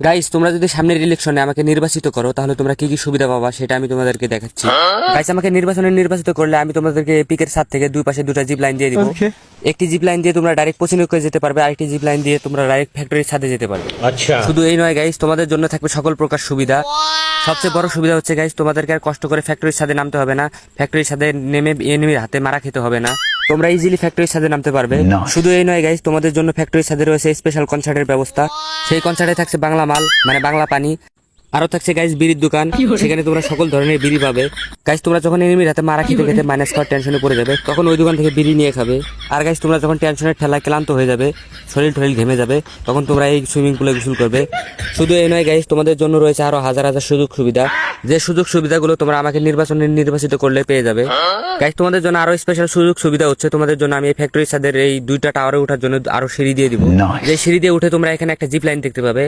Guys তোমরা যদি সামনের ইলেকশনে আমাকে নির্বাচিত করো তাহলে তোমরা কি কি সুবিধা পাবা সেটা আমি তোমাদেরকে দেখাচ্ছি। গাইস আমাকে নির্বাচনে নির্বাচিত করলে আমি তোমাদেরকে পিকের সাত থেকে দুই পাশে দুটা জিপ লাইন দিয়ে দিব। একটি জিপ লাইন দিয়ে তোমরা ডাইরেক্ট পশ্চিমবঙ্গে যেতে পারবে আরেকটি জিপ লাইন দিয়ে তোমরা ডাইরেক্ট ফ্যাক্টরির সাথে যেতে পারবে। আচ্ছা। শুধু এই নয় গাইস তোমাদের জন্য থাকবে সকল প্রকার সুবিধা। সবচেয়ে বড় সুবিধা হচ্ছে গাইস তোমাদেরকে আর কষ্ট করে ফ্যাক্টরির সাথে নামতে হবে না। ফ্যাক্টরির সাথে নেমে এনিমির হাতে মারা খেতে হবে না। তোমরা ইজিলি ফ্যাক্টরির সাথে নামতে পারবে। শুধু এই নয় গাইজ তোমাদের জন্য ফ্যাক্টরির সাথে রয়েছে স্পেশাল কনসার্টের ব্যবস্থা। সেই কনসার্টে থাকছে বাংলা মাল মানে বাংলা পানি। আরও থাকছে গাইস বিড়ির দোকান। সেখানে তোমরা সকল ধরনের বিড়ি পাবে। গাইস তোমরা যখন এনিমির হাতে মারা খেতে খেতে মাইনাস খাওয়ার টেনশনে পড়ে যাবে তখন ওই দোকান থেকে বিড়ি নিয়ে খাবে। আর গাইস তোমরা যখন টেনশনের ঠেলায় ক্লান্ত হয়ে যাবে শরীর টরীর ঘেমে যাবে তখন তোমরা এই সুইমিং পুলে গোসল করবে। শুধু এই নয় গাইস তোমাদের জন্য রয়েছে আরও হাজার হাজার সুযোগ সুবিধা। যে সুযোগ সুবিধাগুলো তোমরা আমাকে নির্বাচনে নির্বাচিত করলে পেয়ে যাবে। গাইস তোমাদের জন্য আরও স্পেশাল সুযোগ সুবিধা হচ্ছে তোমাদের জন্য আমি এই ফ্যাক্টরির সাদের এই দুইটা টাওয়ারে ওঠার জন্য আরও সিঁড়ি দিয়ে দিব। যে সিঁড়ি দিয়ে উঠে তোমরা এখানে একটা জিপ লাইন দেখতে পাবে।